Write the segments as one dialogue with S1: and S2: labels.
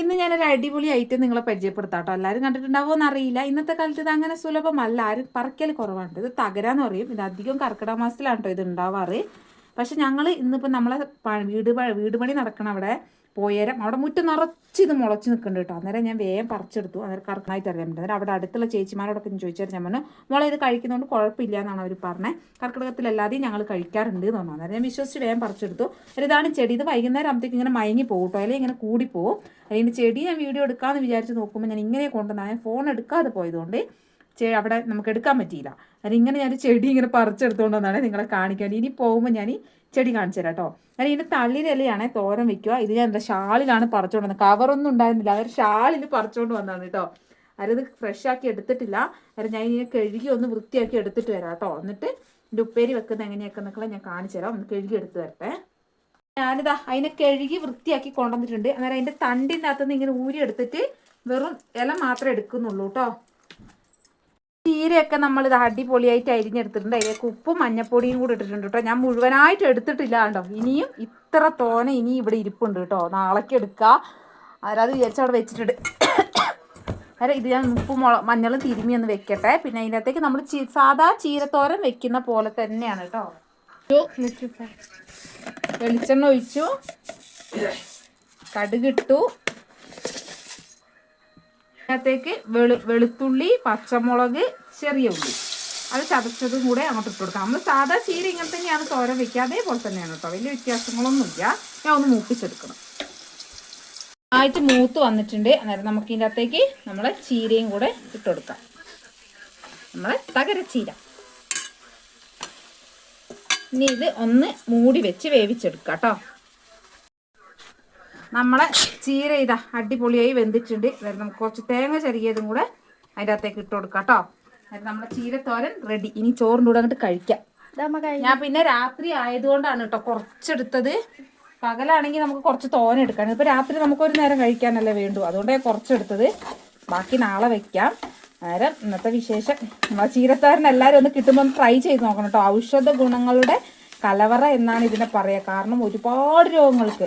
S1: ഇന്ന് ഞാനൊരു അടിപൊളി ഐറ്റം നിങ്ങളെ പരിചയപ്പെടുത്താം കേട്ടോ എല്ലാവരും കണ്ടിട്ടുണ്ടാവുമോ എന്നറിയില്ല ഇന്നത്തെ കാലത്ത് ഇത് അങ്ങനെ സുലഭമല്ല. ആരും പറക്കൽ കുറവാണ്. ഇത് തകരാന്ന് പറയും. ഇത് അധികം കർക്കിടക മാസത്തിലാണ് കേട്ടോ ഇത് ഉണ്ടാവാറ്. പക്ഷെ ഞങ്ങൾ ഇന്നിപ്പോൾ നമ്മളെ വീട് വീട് പണി നടക്കണം അവിടെ പോയേരം അവിടെ മുറ്റം നിറച്ച് ഇത് മുളച്ച് നിൽക്കുന്നുണ്ട് കേട്ടോ. അന്നേരം ഞാൻ വേഗം പറിച്ചെടുത്തു. അന്നേരം കറക്കായി പറ്റും അന്നേരം അവിടെ അടുത്തുള്ള ചേച്ചിമാരോടൊക്കെ ചോദിച്ചാൽ ഞാൻ പറഞ്ഞു മോളെ ഇത് കഴിക്കുന്നതുകൊണ്ട് കുഴപ്പമില്ല എന്നാണ് അവർ പറഞ്ഞത് കർക്കിടകത്തിലല്ലാതെയും ഞങ്ങൾ കഴിക്കാറുണ്ട് എന്ന് പറഞ്ഞു. അന്നേരം ഞാൻ വിശ്വസിച്ച് വേഗം പറിച്ചെടുത്തു. അന്നേരം ഇതാണ് ചെടി ഇത് വൈകുന്നേരം ആകുമ്പോഴത്തേക്ക് ഇങ്ങനെ മയങ്ങി പോകും കേട്ടോ. അല്ലെങ്കിൽ ഇങ്ങനെ കൂടി പോകും അതിന്റെ ചെടി ഞാൻ വീഡിയോ എടുക്കാമെന്ന് വിചാരിച്ച് നോക്കുമ്പോൾ ഞാൻ ഇങ്ങനെ കൊണ്ടുവന്നാൽ ഞാൻ ഫോൺ എടുക്കാതെ പോയതുകൊണ്ട് ചെ അവിടെ നമുക്ക് എടുക്കാൻ പറ്റിയില്ല. അത് ഇങ്ങനെ ഞാൻ ചെടി ഇങ്ങനെ പറിച്ചെടുത്തുകൊണ്ട് വന്നാണ് നിങ്ങളെ കാണിക്കാൻ ഇനി പോകുമ്പോൾ ഞാൻ ഈ ചെടി കാണിച്ചു തരാം കേട്ടോ. അത് ഇതിന്റെ തള്ളിരലയാണ് തോരൻ വെക്കുക. ഇത് ഞാൻ എന്റെ ഷാളിലാണ് പറിച്ചുകൊണ്ട് വന്നത് കവറൊന്നും ഉണ്ടായിരുന്നില്ല. അതൊരു ഷാളിൽ പറിച്ചുകൊണ്ട് വന്നതാണ് കേട്ടോ. അരത് ഫ്രഷ് ആക്കി എടുത്തിട്ടില്ല. അത് ഞാൻ ഇതിനെ കഴുകി ഒന്ന് വൃത്തിയാക്കി എടുത്തിട്ട് വരാം കേട്ടോ. എന്നിട്ട് ഇതിന്റെ ഉപ്പേരി വെക്കുന്നത് എങ്ങനെയൊക്കെ ഞാൻ കാണിച്ചു തരാം. ഒന്ന് കഴുകി എടുത്ത് വരട്ടെ. ഞാനിതാ അതിനെ കഴുകി വൃത്തിയാക്കി കൊണ്ടുവന്നിട്ടുണ്ട്. അന്നേരം അതിന്റെ തണ്ടിന്റെ അകത്തുനിന്ന് ഇങ്ങനെ ഊരി എടുത്തിട്ട് വെറും ഇല മാത്രമേ എടുക്കുന്നുള്ളൂ കേട്ടോ. ചീരയൊക്കെ നമ്മൾ ഇത് അടിപൊളിയായിട്ട് അരിഞ്ഞെടുത്തിട്ടുണ്ട്. അതിലേക്ക് ഉപ്പും മഞ്ഞപ്പൊടിയും കൂടി ഇട്ടിട്ടുണ്ട് കേട്ടോ. ഞാൻ മുഴുവനായിട്ട് എടുത്തിട്ടില്ല കേട്ടോ ഇനിയും ഇത്ര തോന ഇനി ഇവിടെ ഇരിപ്പുണ്ട് കേട്ടോ. നാളേക്ക് എടുക്കുക അവരത് വിചാരിച്ച് അവിടെ വെച്ചിട്ടുണ്ട്. അരെ ഇത് ഞാൻ ഉപ്പും മുള മഞ്ഞളും തിരുമ്മി ഒന്ന് വെക്കട്ടെ. പിന്നെ അതിനകത്തേക്ക് നമ്മൾ സാധാ ചീരത്തോരൻ വെക്കുന്ന പോലെ തന്നെയാണ് കേട്ടോ. വെളിച്ചെണ്ണ ഒഴിച്ചു. കടുകിട്ടു അതിനകത്തേക്ക് വെളു വെളുത്തുള്ളി പച്ചമുളക് ചെറിയ ഉള്ളി. അത് ചതച്ചതും കൂടെ അങ്ങോട്ട് ഇട്ട് കൊടുക്കാം. നമ്മൾ സാധാ ചീര ഇങ്ങനെ തന്നെയാണ് തോരൻ വെക്കുക. അതേപോലെ തന്നെയാണ് കേട്ടോ. വലിയ വ്യത്യാസങ്ങളൊന്നുമില്ല. ഞാൻ ഒന്ന് മൂപ്പിച്ചെടുക്കണം. ആയിട്ട് മൂത്ത് വന്നിട്ടുണ്ട്. അന്നേരം നമുക്ക് ഇതിന്റെ അകത്തേക്ക് നമ്മളെ ചീരയും കൂടെ ഇട്ട് കൊടുക്കാം. നമ്മളെ തകരച്ചീര ഇനി ഇത് ഒന്ന് മൂടി വെച്ച് വേവിച്ചെടുക്കാം കേട്ടോ. നമ്മളെ ചീര ഇതാ അടിപൊളിയായി വെന്തിട്ടുണ്ട്. അതായത് നമുക്ക് കുറച്ച് തേങ്ങ ചെറിയതും കൂടെ അതിന്റെ അകത്തേക്ക് ഇട്ട് കൊടുക്കാം കേട്ടോ. അതായത് നമ്മുടെ ചീരത്തോരൻ റെഡി ഇനി ചോറിന്റെ കൂടെ അങ്ങോട്ട് കഴിക്കാം. ഞാൻ പിന്നെ രാത്രി ആയതുകൊണ്ടാണ് കേട്ടോ കുറച്ചെടുത്തത്. പകലാണെങ്കിൽ നമുക്ക് കുറച്ച് തോന എടുക്കാൻ ഇപ്പൊ രാത്രി നമുക്കൊരു നേരം കഴിക്കാനല്ലേ വേണ്ടു. അതുകൊണ്ട് ഞാൻ കുറച്ചെടുത്തത്. ബാക്കി നാളെ വെക്കാം. നേരം ഇന്നത്തെ വിശേഷം. ചീരത്തോരൻ എല്ലാവരും ഒന്ന് കിട്ടുമ്പോൾ ഒന്ന് ട്രൈ ചെയ്ത് നോക്കണം കേട്ടോ ഔഷധ ഗുണങ്ങളുടെ കലവറ എന്നാണ് ഇതിനെ പറയുക. കാരണം ഒരുപാട് രോഗങ്ങൾക്ക്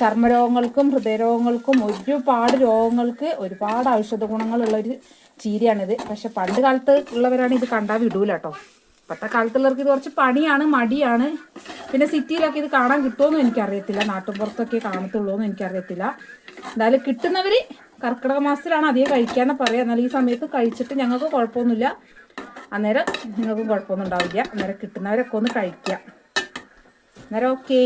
S1: ചർമ്മരോഗങ്ങൾക്കും ഹൃദയരോഗങ്ങൾക്കും ഒരുപാട് രോഗങ്ങൾക്ക് ഒരുപാട് ഔഷധ ഗുണങ്ങളുള്ള ഒരു ചീരയാണിത്. പക്ഷെ പണ്ട് കാലത്ത് ഉള്ളവരാണ് ഇത് കണ്ടാൽ വിടൂല കേട്ടോ ഇപ്പോഴത്തെ കാലത്തുള്ളവർക്ക് ഇത് കുറച്ച് പണിയാണ് മടിയാണ്. പിന്നെ സിറ്റിയിലൊക്കെ ഇത് കാണാൻ കിട്ടുമോന്നും എനിക്കറിയത്തില്ല. നാട്ടുമ്പുറത്തൊക്കെ കാണത്തുള്ളൂ എന്ന് എനിക്കറിയത്തില്ല. എന്തായാലും കിട്ടുന്നവർ കർക്കിടക മാസത്തിലാണ് അധികം കഴിക്കാന്ന് പറയാം എന്നാൽ ഈ സമയത്ത് കഴിച്ചിട്ട് ഞങ്ങൾക്ക് കുഴപ്പമൊന്നുമില്ല. അന്നേരം നിങ്ങൾക്കും കുഴപ്പമൊന്നും ഉണ്ടാവില്ല. അന്നേരം കിട്ടുന്നവരൊക്കെ ഒന്ന് കഴിക്കുക. അന്നേരം ഓക്കേ